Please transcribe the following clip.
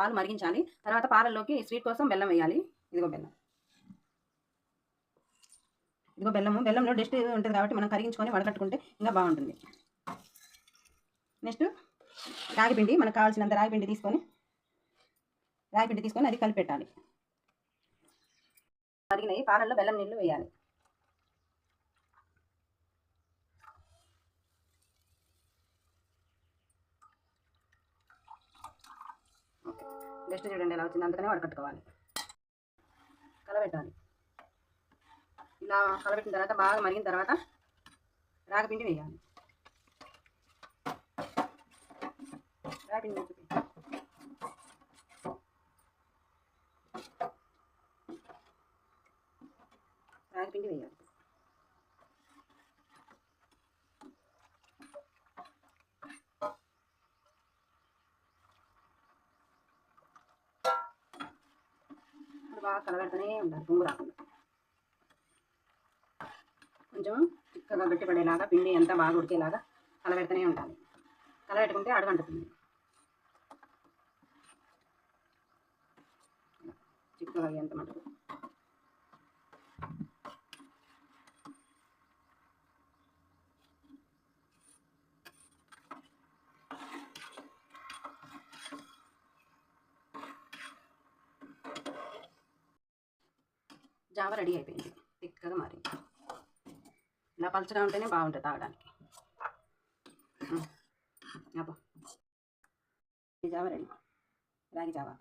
పాలు మరిగించాలి. తర్వాత పాలల్లోకి స్వీట్ కోసం బెల్లం వేయాలి. ఇదిగో బెల్లం. ఇదిగో బెల్లము. బెల్లంలో డస్ట్ ఉంటుంది కాబట్టి మనం కరిగించుకొని వడకట్టుకుంటే ఇంకా బాగుంటుంది. నెక్స్ట్ రాగిపిండి మనకు కావాల్సినంత రాగిపిండి తీసుకొని రాగిపిండి తీసుకొని అది కలిపెట్టాలి. మరిగినాయి మరిగినవి పాలల్లో బెల్లం నీళ్ళు వేయాలి. జస్ట్ చూడండి ఎలా వచ్చింది అందుకనే వడకట్టుకోవాలి. కలబెట్టాలి. ఇలా కలబెట్టిన తర్వాత బాగా మరిగిన తర్వాత రాగపిండి వేయాలి. రాగపిండి వేసి రాగపిండి వేయాలి. బాగా కలబెడుతూనే ఉండాలి పొంగు రాకుండా. కొంచెం చిక్కగా గట్టిపడేలాగా పిండి ఎంత బాగా ఉడికేలాగా కలబెడుతూనే ఉండాలి. కలబెట్టుకుంటే అడుగంటుతుంది చిక్కగా ఎంత మటుకు. జావ రెడీ అయిపోయింది. తిక్కగా మారింది ఇలా పలచగా ఉంటేనే బాగుంటుంది తాగడానికి. అబ్బా. ఈ జావ రెడీ. రాగి జావా.